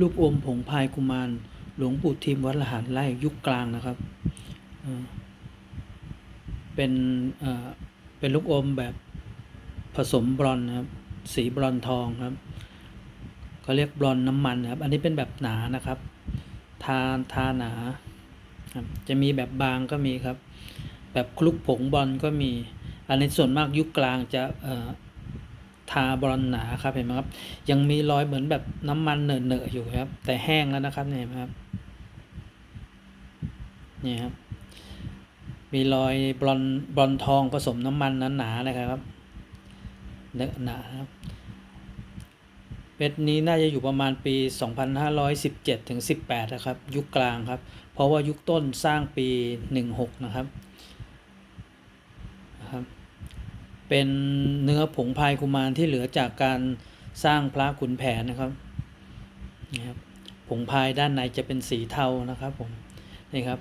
ลูกอมผงพายกุมาร หลวงปู่ทิมวัดละหารไร่ยุคกลางนะครับ เป็นเป็นลูกอมแบบผสมบรอนนะครับ สีบรอนทองครับเขาเรียกบรอนน้ำมันนะครับ อันนี้เป็นแบบหนานะครับ ทาทาหนาครับจะมีแบบบางก็มีครับ แบบคลุกผงบอนซ์ก็มี อันนี้ส่วนมากยุคกลางจะ ทาบรอนหนาครับเห็นไหมครับ ยังมีรอยเหมือนแบบน้ำมันเหนอะๆอยู่ครับ แต่แห้งแล้วนะครับเนี่ยเห็นไหมครับนี่ครับ มีรอยบลอนบลอนทองผสมน้ำมันหนาๆนะครับเนื้อหนาครับเม็ดนี้น่าจะอยู่ประมาณปี 2517ถึง18 นะครับ ยุคกลางครับ เพราะว่ายุคต้นสร้างปี 16 นะครับนะครับ เป็นเนื้อผงพายกุมารที่เหลือจากการสร้างพระขุนแผนนะครับนี่ครับผงพายด้านในจะเป็นสีเทานะครับผมนี่ครับ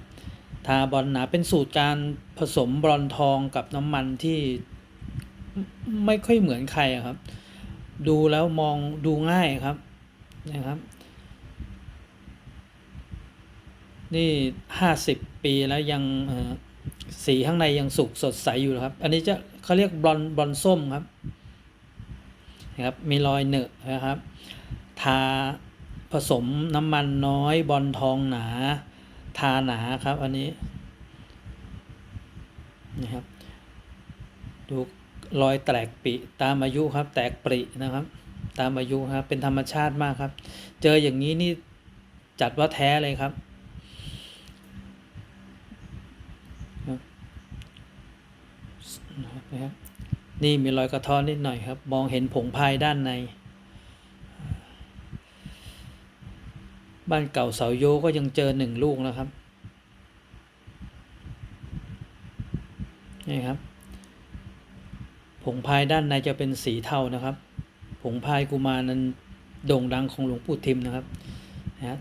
ทาบอลหนาเป็นสูตรการผสมบรอนทองกับน้ำมันที่ไม่ค่อยเหมือนใครครับ ดูแล้วมองดูง่ายครับนะครับ นี่ห้าสิบปีแล้วยังเสีข้างในยังสุกสดใสอยู่นะครับ อันนี้จะเขาเรียกบลอนบลอนส้มครับนะครับ มีรอยเหนอะนะครับ ทาผสมน้ำมันน้อยบอลทองหนา ทาหนาครับ อันนี้นะครับดูรอยแตกปิตามอายุครับ แตกปรินะครับ ตามอายุครับเป็นธรรมชาติมากครับ เจออย่างนี้นี่จัดว่าแท้เลยครับ นะครับ นี่มีรอยกระท้อนนิดหน่อยครับ มองเห็นผงพายด้านใน บ้านเก่าเสาโยก็ยังเจอหนึ่งลูกนะครับ นี่ครับ ผงพายด้านในจะเป็นสีเทานะครับ ผงพายกุมานั้นโด่งดังของหลวงปู่ทิมนะครับนะ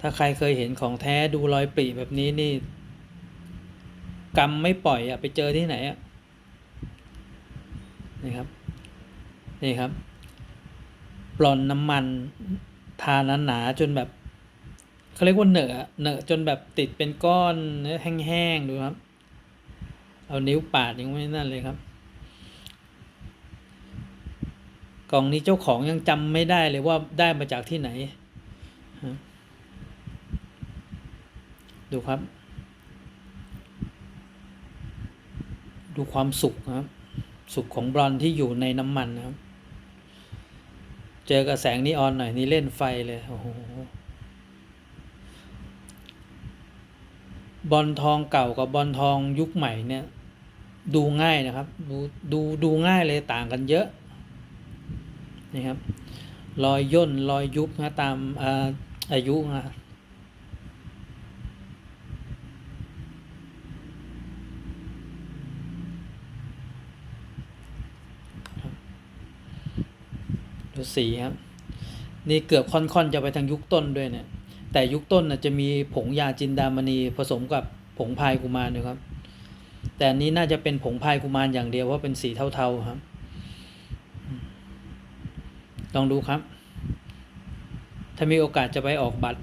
ถ้าใครเคยเห็นของแท้ดูรอยปริแบบนี้นี่ กำไม่ปล่อยอะไปเจอที่ไหนอะนี่ครับนี่ครับปลอนน้ำมันทาหนาๆจนแบบเขาเรียกว่าเหนอะเหนอะจนแบบติดเป็นก้อนแห้งๆดูครับ เอานิ้วปาดยังไม่นั่นเลยครับ กล่องนี้เจ้าของยังจำไม่ได้เลยว่าได้มาจากที่ไหน ดูครับ ดูความสุกนะครับ สุกของบรอนที่อยู่ในน้ำมันนะครับ เจอกับแสงนีออนหน่อยนี่เล่นไฟเลยโอ้โหบอลทองเก่ากับบอลทองยุคใหม่เนี่ย ดูง่ายนะครับ ดูดูดูง่ายเลยต่างกันเยอะนี่ครับรอยย่นรอยยุบนะตามอาอายุนะ ดูสีครับ นี่เกือบค่อนๆจะไปทางยุคต้นด้วยเนี่ย แต่ยุคต้นน่ะจะมีผงยาจินดามณีผสมกับผงพายกุมารด้วยครับ แต่นี้น่าจะเป็นผงพายกุมารอย่างเดียวเพราะเป็นสีเทาๆครับ ลองดูครับ ถ้ามีโอกาสจะไปออกบัตร